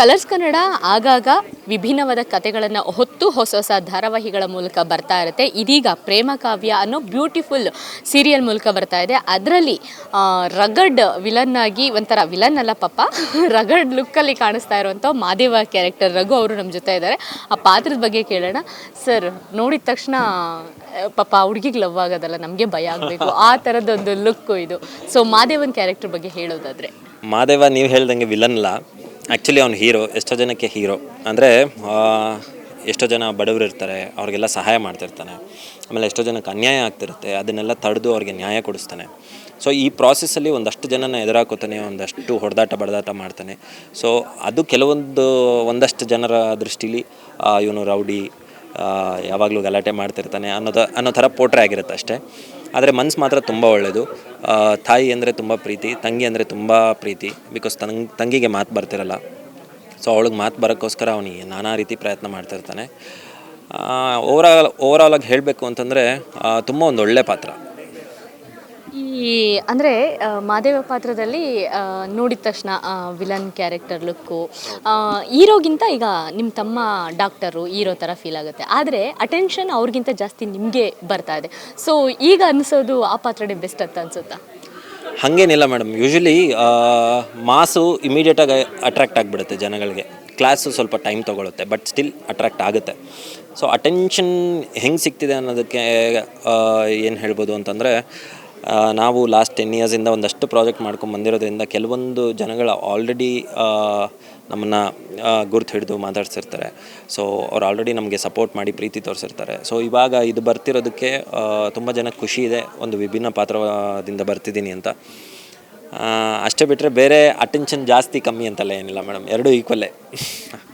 Colours Kannada ಆಗಾಗ ವಿಭಿನ್ನವಾದ ಕಥೆಗಳನ್ನು ಹೊತ್ತು ಹೊಸ ಹೊಸ ಧಾರಾವಾಹಿಗಳ ಮೂಲಕ ಬರ್ತಾ ಇರುತ್ತೆ. ಇದೀಗ ಪ್ರೇಮ ಕಾವ್ಯ ಅನ್ನೋ ಬ್ಯೂಟಿಫುಲ್ ಸೀರಿಯಲ್ ಮೂಲಕ ಬರ್ತಾ ಇದೆ. ಅದರಲ್ಲಿ ರಗಡ್ ವಿಲನ್ ಆಗಿ ಒಂಥರ ವಿಲನ್ ಅಲ್ಲ ಪಾಪ, ರಗಡ್ ಲುಕ್ಕಲ್ಲಿ ಕಾಣಿಸ್ತಾ ಇರುವಂಥ ಮಾದೇವ ಕ್ಯಾರೆಕ್ಟರ್ ರಘು ಅವರು ನಮ್ಮ ಜೊತೆ ಇದ್ದಾರೆ. ಆ ಪಾತ್ರದ ಬಗ್ಗೆ ಕೇಳೋಣ. ಸರ್ ನೋಡಿದ ತಕ್ಷಣ ಪಾಪ ಹುಡುಗಿಗೆ ಲವ್ ಆಗೋದಲ್ಲ, ನಮಗೆ ಭಯ ಆಗಬೇಕು. ಆ ಥರದೊಂದು ಲುಕ್ಕು ಇದು. ಸೊ ಮಾದೇವನ್ ಕ್ಯಾರೆಕ್ಟರ್ ಬಗ್ಗೆ ಹೇಳೋದಾದರೆ. ಮಾದೇವ, ನೀವು ಹೇಳ್ದಂಗೆ ವಿಲನ್ ಅಲ್ಲ. ಆ್ಯಕ್ಚುಲಿ ಅವ್ನು ಹೀರೋ ಎಷ್ಟೋ ಜನಕ್ಕೆ ಹೀರೋ ಅಂದರೆ ಎಷ್ಟೋ ಜನ ಬಡವರು ಇರ್ತಾರೆ, ಅವ್ರಿಗೆಲ್ಲ ಸಹಾಯ ಮಾಡ್ತಿರ್ತಾನೆ. ಆಮೇಲೆ ಎಷ್ಟೋ ಜನಕ್ಕೆ ಅನ್ಯಾಯ ಆಗ್ತಿರುತ್ತೆ, ಅದನ್ನೆಲ್ಲ ತಡೆದು ಅವ್ರಿಗೆ ನ್ಯಾಯ ಕೊಡಿಸ್ತಾನೆ. ಸೊ ಈ ಪ್ರಾಸೆಸ್ಸಲ್ಲಿ ಒಂದಷ್ಟು ಜನನ ಎದುರಾಕೋತಾನೆ, ಒಂದಷ್ಟು ಹೊಡೆದಾಟ, ಬಡದಾಟ ಮಾಡ್ತಾನೆ. ಸೊ ಅದು ಕೆಲವೊಂದು, ಒಂದಷ್ಟು ಜನರ ದೃಷ್ಟಿಲಿ ಇವನು ರೌಡಿ ಯಾವಾಗಲೂ ಗಲಾಟೆ ಮಾಡ್ತಿರ್ತಾನೆ ಅನ್ನೋದು, ಅನ್ನೋ ಥರ ಪೋಟ್ರೆ ಆಗಿರುತ್ತೆ ಅಷ್ಟೇ. ಆದರೆ ಮನ್ಸು ಮಾತ್ರ ತುಂಬ ಒಳ್ಳೆಯದು ತಾಯಿ ಅಂದರೆ ತುಂಬ ಪ್ರೀತಿ, ತಂಗಿ ಅಂದರೆ ತುಂಬ ಪ್ರೀತಿ ಬಿಕಾಸ್ ತಂಗ್ ತಂಗಿಗೆ ಮಾತು ಬರ್ತಿರಲ್ಲ. ಸೊ ಅವಳಿಗೆ ಮಾತು ಬರೋಕ್ಕೋಸ್ಕರ ಅವನಿಗೆ ನಾನಾ ರೀತಿ ಪ್ರಯತ್ನ ಮಾಡ್ತಿರ್ತಾನೆ ಓವರಾಲ್ ಓವರಾಲಾಗಿ ಹೇಳಬೇಕು ಅಂತಂದರೆ ತುಂಬ ಒಂದು ಒಳ್ಳೆ ಪಾತ್ರ. ಈ, ಅಂದರೆ ಮಾದೇವ ಪಾತ್ರದಲ್ಲಿ ನೋಡಿದ ತಕ್ಷಣ ವಿಲನ್ ಕ್ಯಾರೆಕ್ಟರ್ ಲುಕ್ಕು ಹೀರೋಗಿಂತ ಈಗ ನಿಮ್ಮ ತಮ್ಮ ಡಾಕ್ಟರು ಹೀರೋ ಥರ ಫೀಲ್ ಆಗುತ್ತೆ. ಆದರೆ ಅಟೆನ್ಷನ್ ಅವ್ರಿಗಿಂತ ಜಾಸ್ತಿ ನಿಮಗೆ ಬರ್ತಾ ಇದೆ. ಸೊ ಈಗ ಅನಿಸೋದು ಆ ಪಾತ್ರನೇ ಬೆಸ್ಟ್ ಅಂತ ಅನ್ಸುತ್ತಾ? ಹಾಗೇನಿಲ್ಲ ಮೇಡಮ್ ಯೂಶ್ವಲಿ ಮಾಸು ಇಮಿಡಿಯೇಟಾಗಿ ಅಟ್ರಾಕ್ಟ್ ಆಗಿಬಿಡುತ್ತೆ ಜನಗಳಿಗೆ. ಕ್ಲಾಸು ಸ್ವಲ್ಪ ಟೈಮ್ ತೊಗೊಳುತ್ತೆ ಬಟ್ ಸ್ಟಿಲ್ ಅಟ್ರಾಕ್ಟ್ ಆಗುತ್ತೆ. ಸೊ ಅಟೆನ್ಷನ್ ಹೆಂಗೆ ಸಿಗ್ತಿದೆ ಅನ್ನೋದಕ್ಕೆ ಏನು ಹೇಳ್ಬೋದು ಅಂತಂದರೆ ನಾವು ಲಾಸ್ಟ್ ಟೆನ್ ಇಯರ್ಸಿಂದ ಒಂದಷ್ಟು ಪ್ರಾಜೆಕ್ಟ್ ಮಾಡ್ಕೊಂಡು ಬಂದಿರೋದ್ರಿಂದ ಕೆಲವೊಂದು ಜನಗಳು ಆಲ್ರೆಡಿ ನಮ್ಮನ್ನು ಗುರ್ತು ಹಿಡಿದು ಮಾತಾಡ್ಸಿರ್ತಾರೆ. ಸೊ ಅವ್ರು ಆಲ್ರೆಡಿ ನಮಗೆ ಸಪೋರ್ಟ್ ಮಾಡಿ ಪ್ರೀತಿ ತೋರಿಸಿರ್ತಾರೆ. ಸೊ ಇವಾಗ ಇದು ಬರ್ತಿರೋದಕ್ಕೆ ತುಂಬ ಜನಕ್ಕೆ ಖುಷಿ ಇದೆ. ಒಂದು ವಿಭಿನ್ನ ಪಾತ್ರದಿಂದ ಬರ್ತಿದ್ದೀನಿ ಅಂತ. ಅಷ್ಟೇ ಬಿಟ್ಟರೆ ಬೇರೆ ಅಟೆನ್ಷನ್ ಜಾಸ್ತಿ ಕಮ್ಮಿ ಅಂತಲ್ಲ ಏನಿಲ್ಲ ಮೇಡಮ್ ಎರಡೂ ಈಕ್ವಲ್ಲೇ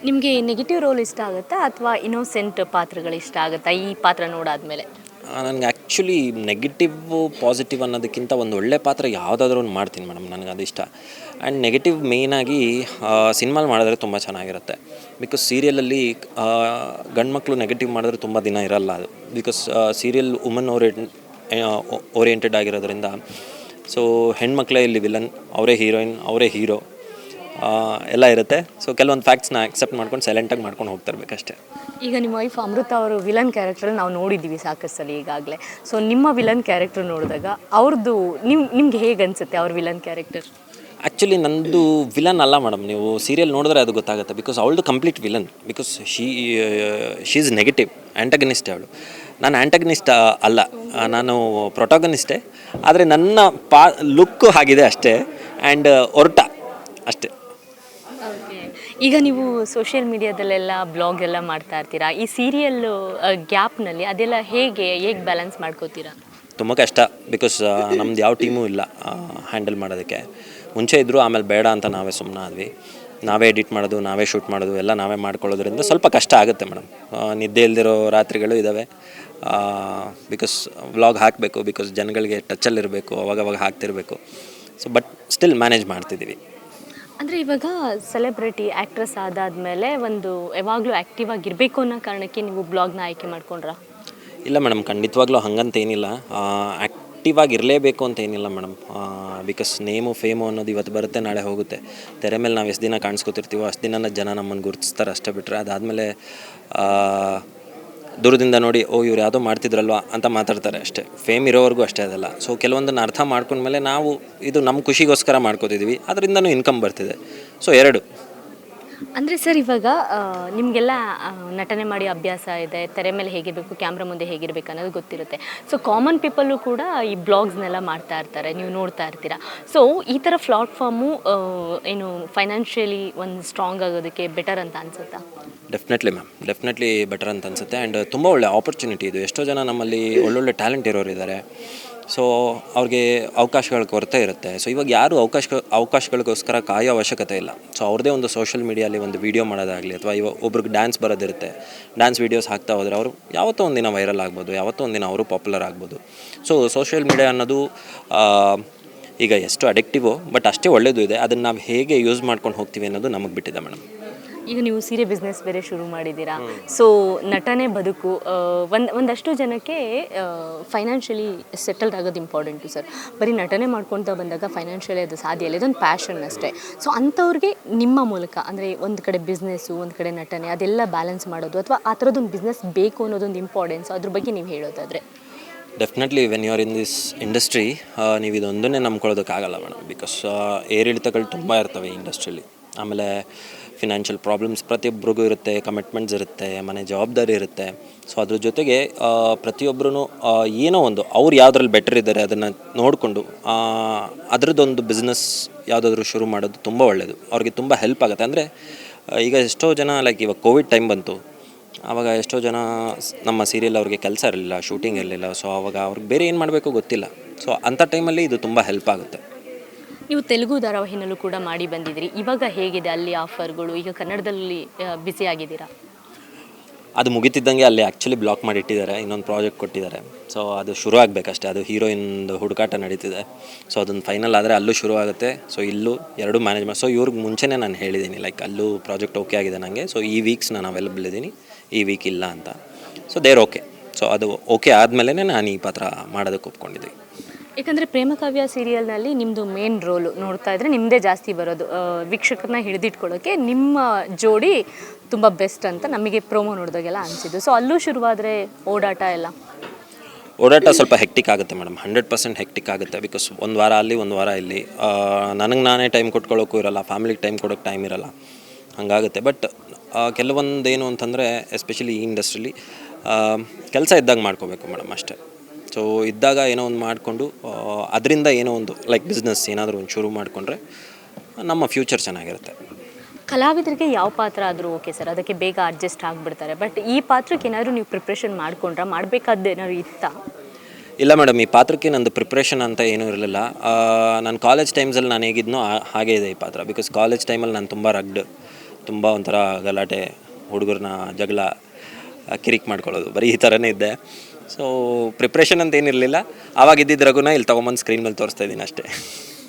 ನಿಮಗೆ ನೆಗೆಟಿವ್ ರೋಲ್ ಇಷ್ಟ ಆಗುತ್ತಾ ಅಥವಾ ಇನ್ನೋಸೆಂಟ್ ಪಾತ್ರಗಳು ಇಷ್ಟ ಆಗುತ್ತಾ ಈ ಪಾತ್ರ ನೋಡಾದ್ಮೇಲೆ? ನನಗೆ ಆ್ಯಕ್ಚುಲಿ ನೆಗೆಟಿವ್ ಪಾಸಿಟಿವ್ ಅನ್ನೋದಕ್ಕಿಂತ ಒಂದು ಒಳ್ಳೆ ಪಾತ್ರ ಯಾವುದಾದ್ರೂ ಒಂದು ಮಾಡ್ತೀನಿ ಮೇಡಮ್, ನನಗೆ ಅದು ಇಷ್ಟ. ಆ್ಯಂಡ್ ನೆಗೆಟಿವ್ ಮೇಯ್ನಾಗಿ ಸಿನಿಮಾಲ್ ಮಾಡಿದ್ರೆ ತುಂಬ ಚೆನ್ನಾಗಿರುತ್ತೆ. ಬಿಕಾಸ್ ಸೀರಿಯಲಲ್ಲಿ ಗಂಡ್ಮಕ್ಳು ನೆಗೆಟಿವ್ ಮಾಡಿದ್ರೆ ತುಂಬ ದಿನ ಇರಲ್ಲ ಅದು. Because serial woman orient oriented ಆಗಿರೋದ್ರಿಂದ ಸೊ ಹೆಣ್ಮಕ್ಳೇ ಇಲ್ಲಿ ವಿಲನ್ ಅವರೇ ಹೀರೋಯಿನ್ ಅವರೇ ಹೀರೋ ಎಲ್ಲ ಇರುತ್ತೆ. ಸೊ ಕೆಲವೊಂದು ಫ್ಯಾಕ್ಟ್ಸ್ನ ಅಕ್ಸೆಪ್ಟ್ ಮಾಡ್ಕೊಂಡು ಸೈಲೆಂಟಾಗಿ ಮಾಡ್ಕೊಂಡು ಹೋಗ್ತಿರ್ಬೇಕಷ್ಟೇ ಈಗ ನಿಮ್ಮ ವೈಫ್ ಅಮೃತ ಅವರು ವಿಲನ್ ಕ್ಯಾರೆಕ್ಟರ್ ನಾವು ನೋಡಿದ್ದೀವಿ ಸಾಕಷ್ಟು ಸಲ ಈಗಾಗಲೇ. ಸೊ ನಿಮ್ಮ ವಿಲನ್ ಕ್ಯಾರೆಕ್ಟರ್ ನೋಡಿದಾಗ ಅವ್ರದ್ದು ನಿಮ್ ನಿಮ್ಗೆ ಹೇಗೆ ಅನಿಸುತ್ತೆ ಅವ್ರ ವಿಲನ್ ಕ್ಯಾರೆಕ್ಟರ್ ಆ್ಯಕ್ಚುಲಿ ನಂದು ವಿಲನ್ ಅಲ್ಲ ಮೇಡಮ್ ನೀವು ಸೀರಿಯಲ್ ನೋಡಿದ್ರೆ ಅದು ಗೊತ್ತಾಗುತ್ತೆ. ಬಿಕಾಸ್ ಅವಳದು complete villain because she she is negative antagonist ಅವಳು. ನಾನು ಆ್ಯಂಟಗನಿಸ್ಟ್ ಅಲ್ಲ. ನಾನು ಪ್ರೊಟಾಗನಿಸ್ಟೇ ಆದರೆ ನನ್ನ ಪಾ ಲುಕ್ಕು ಆಗಿದೆ ಅಷ್ಟೇ. ಆ್ಯಂಡ್ ಒರಟ ಅಷ್ಟೇ. ಈಗ ನೀವು ಸೋಷಿಯಲ್ ಮೀಡಿಯಾದಲ್ಲೆಲ್ಲ ಬ್ಲಾಗ್ ಎಲ್ಲ ಮಾಡ್ತಾ ಇರ್ತೀರಾ? ಈ ಸೀರಿಯಲ್ ಗ್ಯಾಪ್ನಲ್ಲಿ ಅದೆಲ್ಲ ಹೇಗೆ ಹೇಗೆ ಬ್ಯಾಲೆನ್ಸ್ ಮಾಡ್ಕೋತೀರಾ? ತುಂಬ ಕಷ್ಟ ಬಿಕಾಸ್ ನಮ್ದು ಯಾವ ಟೀಮೂ ಇಲ್ಲ ಹ್ಯಾಂಡಲ್ ಮಾಡೋದಕ್ಕೆ. ಮುಂಚೆ ಇದ್ದರೂ ಆಮೇಲೆ ಬೇಡ ಅಂತ ನಾವೇ ಸುಮ್ಮನೆ ಆದ್ವಿ. ನಾವೇ ಎಡಿಟ್ ಮಾಡೋದು, ನಾವೇ ಶೂಟ್ ಮಾಡೋದು, ಎಲ್ಲ ನಾವೇ ಮಾಡ್ಕೊಳ್ಳೋದ್ರಿಂದ ಸ್ವಲ್ಪ ಕಷ್ಟ ಆಗುತ್ತೆ ಮೇಡಮ್. ನಿದ್ದೆ ಇಲ್ದಿರೋ ರಾತ್ರಿಗಳು ಇದ್ದಾವೆ ಬಿಕಾಸ್ ವ್ಲಾಗ್ ಹಾಕಬೇಕು ಬಿಕಾಸ್ ಜನಗಳಿಗೆ ಟಚಲ್ಲಿರಬೇಕು ಅವಾಗವಾಗ ಹಾಕ್ತಿರಬೇಕು. ಸೊ ಬಟ್ ಸ್ಟಿಲ್ ಮ್ಯಾನೇಜ್ ಮಾಡ್ತಿದ್ದೀವಿ. ಅಂದರೆ ಇವಾಗ ಸೆಲೆಬ್ರಿಟಿ ಆ್ಯಕ್ಟ್ರೆಸ್ ಆದಾದಮೇಲೆ ಒಂದು ಯಾವಾಗಲೂ ಆ್ಯಕ್ಟಿವ್ ಆಗಿರಬೇಕು ಅನ್ನೋ ಕಾರಣಕ್ಕೆ ನೀವು ಬ್ಲಾಗ್ನ ಆಯ್ಕೆ ಮಾಡ್ಕೊಂಡ್ರಾ? ಇಲ್ಲ ಮೇಡಮ್ ಖಂಡಿತವಾಗ್ಲೂ ಹಂಗಂತ ಏನಿಲ್ಲ. ಆ್ಯಕ್ಟಿವ್ ಆಗಿರಲೇಬೇಕು ಅಂತ ಏನಿಲ್ಲ ಮೇಡಮ್ ಬಿಕಾಸ್ ನೇಮು ಫೇಮು ಅನ್ನೋದು ಇವತ್ತು ಬರುತ್ತೆ, ನಾಳೆ ಹೋಗುತ್ತೆ. ತೆರೆ ಮೇಲೆ ನಾವು ಎಷ್ಟು ದಿನ ಕಾಣಿಸ್ಕೊತಿರ್ತೀವೋ ಅಷ್ಟು ದಿನ ಜನ ನಮ್ಮನ್ನು ಗುರುತಿಸ್ತಾರೆ ಅಷ್ಟೇ ಬಿಟ್ಟರೆ ಅದಾದಮೇಲೆ ದೂರದಿಂದ ನೋಡಿ, ಓ, ಇವ್ರು ಯಾವುದೋ ಮಾಡ್ತಿದ್ರಲ್ವಾ ಅಂತ ಮಾತಾಡ್ತಾರೆ ಅಷ್ಟೇ. ಫೇಮ್ ಇರೋವರೆಗೂ ಅಷ್ಟೇ ಅದಲ್ಲ. ಸೊ ಕೆಲವೊಂದನ್ನು ಅರ್ಥ ಮಾಡ್ಕೊಂಡ್ಮೇಲೆ ನಾವು ಇದು ನಮ್ಮ ಖುಷಿಗೋಸ್ಕರ ಮಾಡ್ಕೋತಿದ್ದೀವಿ ಅದರಿಂದನೂ ಇನ್ಕಮ್ ಬರ್ತಿದೆ. ಸೊ ಎರಡು. ಅಂದರೆ ಸರ್ ಇವಾಗ ನಿಮಗೆಲ್ಲ ನಟನೆ ಮಾಡಿ ಅಭ್ಯಾಸ ಇದೆ, ತೆರೆ ಮೇಲೆ ಹೇಗಿರಬೇಕು, ಕ್ಯಾಮ್ರಾ ಮುಂದೆ ಹೇಗಿರಬೇಕು ಅನ್ನೋದು ಗೊತ್ತಿರುತ್ತೆ. ಸೊ ಕಾಮನ್ ಪೀಪಲ್ಲು ಕೂಡ ಈ ಬ್ಲಾಗ್ಸ್ನೆಲ್ಲ ಮಾಡ್ತಾ ಇರ್ತಾರೆ, ನೀವು ನೋಡ್ತಾ ಇರ್ತೀರಾ. ಸೊ ಈ ಥರ ಪ್ಲಾಟ್ಫಾರ್ಮು ಏನು ಫೈನಾನ್ಷಿಯಲಿ ಒಂದು ಸ್ಟ್ರಾಂಗ್ ಆಗೋದಕ್ಕೆ ಬೆಟರ್ ಅಂತ ಅನ್ಸುತ್ತಾ? ಡೆಫಿನೆಟ್ಲಿ ಮ್ಯಾಮ್ ಡೆಫಿನೆಟ್ಲಿ ಬೆಟರ್ ಅಂತ ಅನ್ಸುತ್ತೆ. ಆ್ಯಂಡ್ ತುಂಬ ಒಳ್ಳೆ ಆಪರ್ಚುನಿಟಿ ಇದು. ಎಷ್ಟೋ ಜನ ನಮ್ಮಲ್ಲಿ ಒಳ್ಳೊಳ್ಳೆ ಟ್ಯಾಲೆಂಟ್ ಇರೋರು ಇದ್ದಾರೆ ಸೊ ಅವ್ರಿಗೆ ಅವಕಾಶಗಳ ಕೊರತೆ ಇರುತ್ತೆ. ಸೊ ಇವಾಗ ಯಾರು ಅವಕಾಶ, ಅವಕಾಶಗಳಿಗೋಸ್ಕರ ಕಾಯೋ ಅವಶ್ಯಕತೆ ಇಲ್ಲ. ಸೊ ಅವ್ರದೇ ಒಂದು ಸೋಷಿಯಲ್ ಮೀಡಿಯಲ್ಲಿ ಒಂದು ವೀಡಿಯೋ ಮಾಡೋದಾಗಲಿ ಅಥವಾ ಇವಾಗ ಒಬ್ರಿಗೆ ಡ್ಯಾನ್ಸ್ ಬರೋದಿರುತ್ತೆ. ಡ್ಯಾನ್ಸ್ ವೀಡಿಯೋಸ್ ಹಾಕ್ತಾ ಹೋದರೆ ಅವರು ಯಾವತ್ತೋ ಒಂದಿನ ವೈರಲ್ ಆಗ್ಬೋದು, ಯಾವತ್ತೋ ಒಂದಿನ ಅವರು ಪಾಪ್ಯುಲರ್ ಆಗ್ಬೋದು. ಸೊ ಸೋಷಿಯಲ್ ಮೀಡಿಯಾ ಅನ್ನೋದು ಈಗ ಎಷ್ಟು ಅಡಿಕ್ಟಿವೋ ಬಟ್ ಅಷ್ಟೇ ಒಳ್ಳೆಯದು ಇದೆ. ಅದನ್ನು ನಾವು ಹೇಗೆ ಯೂಸ್ ಮಾಡ್ಕೊಂಡು ಹೋಗ್ತೀವಿ ಅನ್ನೋದು ನಮಗೆ ಬಿಟ್ಟಿದೆ ಮೇಡಮ್ ಈಗ ನೀವು ಸೀರೆ ಬಿಸ್ನೆಸ್ ಬೇರೆ ಶುರು ಮಾಡಿದ್ದೀರಾ. ಸೊ ನಟನೆ ಬದುಕು ಒಂದು, ಒಂದಷ್ಟು ಜನಕ್ಕೆ ಫೈನಾನ್ಷಿಯಲಿ ಸೆಟಲ್ಡ್ ಆಗೋದು ಇಂಪಾರ್ಟೆಂಟು ಸರ್. ಬರೀ ನಟನೆ ಮಾಡ್ಕೊಳ್ತಾ ಬಂದಾಗ ಫೈನಾನ್ಷಿಯಲಿ ಅದು ಸಾಧ್ಯ ಇಲ್ಲ, ಇದೊಂದು ಪ್ಯಾಷನ್ ಅಷ್ಟೇ. ಸೊ ಅಂಥವ್ರಿಗೆ ನಿಮ್ಮ ಮೂಲಕ, ಅಂದರೆ ಒಂದು ಕಡೆ ಬಿಸ್ನೆಸ್ಸು ಒಂದು ಕಡೆ ನಟನೆ, ಅದೆಲ್ಲ ಬ್ಯಾಲೆನ್ಸ್ ಮಾಡೋದು, ಅಥವಾ ಆ ಥರದೊಂದು ಬಿಸ್ನೆಸ್ ಬೇಕು ಅನ್ನೋದೊಂದು ಇಂಪಾರ್ಟೆನ್ಸ್ ಅದ್ರ ಬಗ್ಗೆ ನೀವು ಹೇಳೋದಾದರೆ. Definitely when you are in this industry ನೀವು ಇದೊಂದನ್ನೇ ನಂಬ್ಕೊಳ್ಳೋದಕ್ಕಾಗಲ್ಲ ಮೇಡಮ್ ಬಿಕಾಸ್ ಏರಿಳಿತಗಳು ತುಂಬ ಇರ್ತವೆ ಇಂಡಸ್ಟ್ರಿಲಿ ಆಮೇಲೆ ಫಿನಾನ್ಷಿಯಲ್ ಪ್ರಾಬ್ಲಮ್ಸ್ ಪ್ರತಿಯೊಬ್ಬರಿಗೂ ಇರುತ್ತೆ ಕಮಿಟ್ಮೆಂಟ್ಸ್ ಇರುತ್ತೆ, ಮನೆ ಜವಾಬ್ದಾರಿ ಇರುತ್ತೆ. ಸೊ ಅದ್ರ ಜೊತೆಗೆ ಪ್ರತಿಯೊಬ್ಬರೂ ಏನೋ ಒಂದು, ಅವ್ರು ಯಾವುದ್ರಲ್ಲಿ ಬೆಟರ್ ಇದ್ದಾರೆ ಅದನ್ನು ನೋಡಿಕೊಂಡು ಅದರದ್ದೊಂದು ಬಿಸ್ನೆಸ್ ಯಾವುದಾದ್ರೂ ಶುರು ಮಾಡೋದು ತುಂಬ ಒಳ್ಳೆಯದು ಅವ್ರಿಗೆ ತುಂಬ ಹೆಲ್ಪ್ ಆಗುತ್ತೆ. ಅಂದರೆ, ಈಗ ಎಷ್ಟೋ ಜನ ಲೈಕ್ ಇವಾಗ ಕೋವಿಡ್ ಟೈಮ್ ಬಂತು. ಆವಾಗ ಎಷ್ಟೋ ಜನ ನಮ್ಮ ಸೀರಿಯಲ್ ಅವ್ರಿಗೆ ಕೆಲಸ ಇರಲಿಲ್ಲ ಶೂಟಿಂಗ್ ಇರಲಿಲ್ಲ. ಸೊ ಆವಾಗ ಅವ್ರಿಗೆ ಬೇರೆ ಏನು ಮಾಡಬೇಕು ಗೊತ್ತಿಲ್ಲ. ಸೊ ಅಂಥ ಟೈಮಲ್ಲಿ ಇದು ತುಂಬ ಹೆಲ್ಪ್ ಆಗುತ್ತೆ. ನೀವು ತೆಲುಗು ಧಾರಾವಾಹಿನಲ್ಲೂ ಕೂಡ ಮಾಡಿ ಬಂದಿದ್ದೀರಿ. ಇವಾಗ ಹೇಗಿದೆ ಅಲ್ಲಿ ಆಫರ್ಗಳು? ಈಗ ಕನ್ನಡದಲ್ಲಿ ಬಿಸಿ ಆಗಿದ್ದೀರಾ? ಅದು ಮುಗಿತಿದ್ದಂಗೆ ಅಲ್ಲಿ ಆ್ಯಕ್ಚುಲಿ ಬ್ಲಾಕ್ ಮಾಡಿಟ್ಟಿದ್ದಾರೆ ಇನ್ನೊಂದು ಪ್ರಾಜೆಕ್ಟ್ ಕೊಟ್ಟಿದ್ದಾರೆ. ಸೊ ಅದು ಶುರು ಆಗಬೇಕಷ್ಟೇ. ಅದು ಹೀರೋಯಿನ್ದು ಹುಡುಕಾಟ ನಡೀತಿದೆ. ಸೊ ಅದೊಂದು ಫೈನಲ್ ಆದರೆ ಅಲ್ಲೂ ಶುರು ಆಗುತ್ತೆ. ಸೊ ಇಲ್ಲೂ ಎರಡು ಮ್ಯಾನೇಜ್ಮೆಂಟ್ ಮಾಡಿ ಸೊ ಇವ್ರಿಗೆ ಮುಂಚೆನೇ ನಾನು ಹೇಳಿದ್ದೀನಿ. ಲೈಕ್ ಅಲ್ಲೂ ಪ್ರಾಜೆಕ್ಟ್ ಓಕೆ ಆಗಿದೆ ನನಗೆ ಸೊ ಈ ವೀಕ್ಸ್ ನಾನು ಅವೈಲಬಲ್ ಇದ್ದೀನಿ. ಈ ವೀಕ್ ಇಲ್ಲ ಅಂತ. ಸೊ ದೇರ್ ಓಕೆ ಸೊ ಅದು ಓಕೆ ಆದಮೇಲೆ ನಾನು ಈ ಪಾತ್ರ ಮಾಡೋದಕ್ಕೆ ಒಪ್ಕೊಂಡಿದ್ದೆ ಯಾಕಂದರೆ ಪ್ರೇಮಕಾವ್ಯ ಸೀರಿಯಲ್ನಲ್ಲಿ ನಿಮ್ಮದು ಮೇನ್ ರೋಲು ನೋಡ್ತಾ ಇದ್ರೆ ನಿಮ್ಮದೇ ಜಾಸ್ತಿ ಬರೋದು. ವೀಕ್ಷಕರನ್ನ ಹಿಡಿದಿಟ್ಕೊಳ್ಳೋಕ್ಕೆ ನಿಮ್ಮ ಜೋಡಿ ತುಂಬ ಬೆಸ್ಟ್ ಅಂತ ನಮಗೆ ಪ್ರೋಮೋ ನೋಡಿದಾಗೆಲ್ಲ ಅನಿಸಿದ್ದು. ಸೊ ಅಲ್ಲೂ ಶುರುವಾದರೆ ಓಡಾಟ ಎಲ್ಲ? ಓಡಾಟ ಸ್ವಲ್ಪ ಹೆಕ್ಟಿಕ್ ಆಗುತ್ತೆ ಮೇಡಮ್ ಹಂಡ್ರೆಡ್ ಪರ್ಸೆಂಟ್ ಹೆಕ್ಟಿಕ್ ಆಗುತ್ತೆ ಬಿಕಾಸ್ ಒಂದು ವಾರ ಅಲ್ಲಿ, ಒಂದು ವಾರ ಇಲ್ಲಿ. ನನಗೆ ನಾನೇ ಟೈಮ್ ಕೊಟ್ಕೊಳ್ಳೋಕ್ಕೂ ಇರಲ್ಲ ಫ್ಯಾಮಿಲಿಗೆ ಟೈಮ್ ಕೊಡೋಕ್ಕೆ ಟೈಮ್ ಇರಲ್ಲ. ಹಂಗಾಗುತ್ತೆ. ಬಟ್ ಕೆಲವೊಂದೇನು ಅಂತಂದರೆ ಎಸ್ಪೆಷಲಿ ಈ ಇಂಡಸ್ಟ್ರೀಲಿ ಕೆಲಸ ಇದ್ದಾಗ ಮಾಡ್ಕೋಬೇಕು ಮೇಡಮ್ ಅಷ್ಟೇ. ಸೊ ಇದ್ದಾಗ ಏನೋ ಒಂದು ಮಾಡಿಕೊಂಡು ಅದರಿಂದ ಏನೋ ಒಂದು ಲೈಕ್ ಬಿಸ್ನೆಸ್ ಏನಾದರೂ ಒಂದು ಶುರು ಮಾಡಿಕೊಂಡ್ರೆ ನಮ್ಮ ಫ್ಯೂಚರ್ ಚೆನ್ನಾಗಿರುತ್ತೆ. ಕಲಾವಿದರಿಗೆ ಯಾವ ಪಾತ್ರ ಆದರೂ ಓಕೆ ಸರ್ ಅದಕ್ಕೆ ಬೇಗ ಅಡ್ಜಸ್ಟ್ ಆಗಿಬಿಡ್ತಾರೆ. ಬಟ್ ಈ ಪಾತ್ರಕ್ಕೆ ಏನಾದರೂ ನೀವು ಪ್ರಿಪ್ರೇಷನ್ ಮಾಡ್ಕೊಂಡ್ರೆ? ಮಾಡಬೇಕಾದ್ದು ಏನಾದ್ರು ಇತ್ತಾ? ಇಲ್ಲ ಮೇಡಮ್ ಈ ಪಾತ್ರಕ್ಕೆ ನಂದು ಪ್ರಿಪ್ರೇಷನ್ ಅಂತ ಏನೂ ಇರಲಿಲ್ಲ. ನಾನು ಕಾಲೇಜ್ ಟೈಮ್ಸಲ್ಲಿ ನಾನು ಹೇಗಿದ್ನೋ ಹಾಗೇ ಇದೆ ಈ ಪಾತ್ರ. ಬಿಕಾಸ್ ಕಾಲೇಜ್ ಟೈಮಲ್ಲಿ ನಾನು ತುಂಬ ರಗ್ಡ್ ತುಂಬ ಒಂಥರ ಗಲಾಟೆ ಹುಡುಗರನ್ನ ಜಗಳ ಕಿರಿಕ್ ಮಾಡ್ಕೊಳ್ಳೋದು ಬರೀ ಈ ಥರನೇ ಇದ್ದೆ. ಸೊ ಪ್ರಿಪ್ರೇಷನ್ ಅಂತ ಏನಿರಲಿಲ್ಲ. ಆವಾಗ ಇದ್ದಿದ್ದ ರಘುನ ಇಲ್ಲಿ ತೊಗೊಂಬಂದು ಸ್ಕ್ರೀನ್ ಮೇಲೆ ತೋರಿಸ್ತಾ ಇದ್ದೀನಿ ಅಷ್ಟೇ.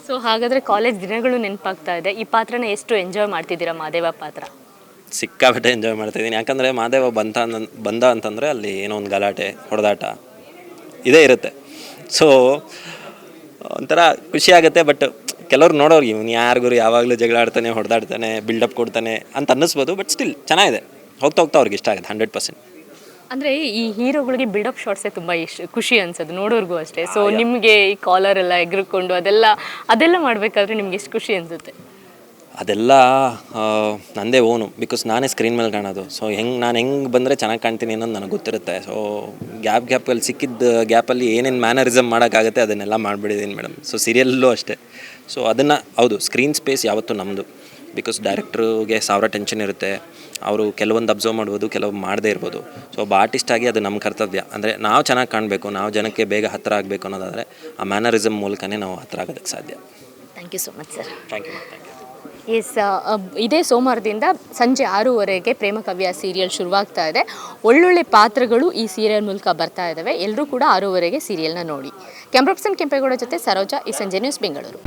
ಸೊ ಹಾಗಾದರೆ ಕಾಲೇಜ್ ದಿನಗಳು ನೆನಪಾಗ್ತಾ ಇದೆ. ಈ ಪಾತ್ರನ ಎಷ್ಟು ಎಂಜಾಯ್ ಮಾಡ್ತಿದ್ದೀರಾ ಮಾದೇವ ಪಾತ್ರ? ಸಿಕ್ಕಾಪಟ್ಟೆ ಎಂಜಾಯ್ ಮಾಡ್ತಾಯಿದ್ದೀನಿ ಯಾಕಂದರೆ ಮಾದೇವ ಬಂತ ಬಂದ ಅಂತಂದರೆ ಅಲ್ಲಿ ಏನೋ ಒಂದು ಗಲಾಟೆ ಹೊಡೆದಾಟ ಇದೇ ಇರುತ್ತೆ. ಸೊ ಒಂಥರ ಖುಷಿ ಆಗುತ್ತೆ ಬಟ್ ಕೆಲವ್ರು ನೋಡೋರು ಇವನು ಯಾರಿಗೂ ಯಾವಾಗಲೂ ಜಗಳ ಆಡ್ತಾನೆ ಹೊಡೆದಾಡ್ತಾನೆ ಬಿಲ್ಡಪ್ ಕೊಡ್ತಾನೆ ಅಂತ ಅನ್ನಿಸ್ಬೋದು ಬಟ್ ಸ್ಟಿಲ್ ಚೆನ್ನಾಗಿದೆ. ಹೋಗ್ತಾ ಹೋಗ್ತಾ ಅವ್ರಿಗೆ ಇಷ್ಟ ಆಗುತ್ತೆ ಹಂಡ್ರೆಡ್ ಪರ್ಸೆಂಟ್ ಅಂದರೆ ಈ ಹೀರೋಗಳಿಗೆ ಬಿಲ್ಡಪ್ ಶಾರ್ಟ್ಸೇ ತುಂಬ ಇಷ್ಟ ಖುಷಿ ಅನ್ಸೋದು ನೋಡೋರ್ಗೂ ಅಷ್ಟೇ. ಸೊ ನಿಮಗೆ ಈ ಕಾಲರ್ ಎಲ್ಲ ಎಗ್ರಿಕೊಂಡು ಅದೆಲ್ಲ ಅದೆಲ್ಲ ಮಾಡಬೇಕಾದ್ರೆ ನಿಮ್ಗೆ ಎಷ್ಟು ಖುಷಿ ಅನ್ಸುತ್ತೆ? ಅದೆಲ್ಲ ನಂದೇ ಓನು ಬಿಕಾಸ್ ನಾನೇ ಸ್ಕ್ರೀನ್ ಮೇಲೆ ಕಾಣೋದು. ಸೊ ಹೆಂಗೆ ನಾನು ಹೆಂಗೆ ಬಂದರೆ ಚೆನ್ನಾಗಿ ಕಾಣ್ತೀನಿ ಅನ್ನೋದು ನನಗೆ ಗೊತ್ತಿರುತ್ತೆ. ಸೊ ಗ್ಯಾಪ್ ಗ್ಯಾಪಲ್ಲಿ ಸಿಕ್ಕಿದ್ದ ಗ್ಯಾಪಲ್ಲಿ ಏನೇನು ಮ್ಯಾನರಿಸಮ್ ಮಾಡೋಕ್ಕಾಗುತ್ತೆ ಅದನ್ನೆಲ್ಲ ಮಾಡಿಬಿಟ್ಟಿದ್ದೀನಿ ಮೇಡಮ್ ಸೊ ಸೀರಿಯಲ್ಲೂ ಅಷ್ಟೇ. ಸೊ ಅದನ್ನು ಹೌದು ಸ್ಕ್ರೀನ್ ಸ್ಪೇಸ್ ಯಾವತ್ತೂ ನಮ್ಮದು ಬಿಕಾಸ್ ಡೈರೆಕ್ಟ್ರಿಗೆ ಸಾವಿರ ಟೆನ್ಷನ್ ಇರುತ್ತೆ. ಅವರು ಕೆಲವೊಂದು ಅಬ್ಸರ್ವ್ ಮಾಡ್ಬೋದು ಕೆಲವು ಮಾಡದೇ ಇರ್ಬೋದು. ಸೊ ಒಬ್ಬ ಆರ್ಟಿಸ್ಟ್ ಆಗಿ ಅದು ನಮ್ಮ ಕರ್ತವ್ಯ. ಅಂದರೆ ನಾವು ಚೆನ್ನಾಗಿ ಕಾಣಬೇಕು ನಾವು ಜನಕ್ಕೆ ಬೇಗ ಹತ್ತಿರ ಆಗಬೇಕು ಅನ್ನೋದಾದರೆ ಆ ಮ್ಯಾನರಿಸಮ್ ಮೂಲಕನೇ ನಾವು ಹತ್ತಿರ ಆಗೋದಕ್ಕೆ ಸಾಧ್ಯ. Thank you so much sir thank you yes ಇದೇ ಸೋಮವಾರದಿಂದ ಸಂಜೆ ಆರೂವರೆಗೆ ಪ್ರೇಮಕವ್ಯ ಸೀರಿಯಲ್ ಶುರುವಾಗ್ತಾ ಇದೆ. ಒಳ್ಳೊಳ್ಳೆ ಪಾತ್ರಗಳು ಈ ಸೀರಿಯಲ್ ಮೂಲಕ ಬರ್ತಾ ಇದ್ದಾವೆ ಎಲ್ಲರೂ ಕೂಡ ಆರೂವರೆಗೆ ಸೀರಿಯಲ್ನ ನೋಡಿ. ಕ್ಯಾಮ್ರಾ ಪರ್ಸನ್ ಕೆಂಪೇಗೌಡ ಜೊತೆ ಸರೋಜಾ ಈ ಸಂಜೆ ನ್ಯೂಸ್ ಬೆಂಗಳೂರು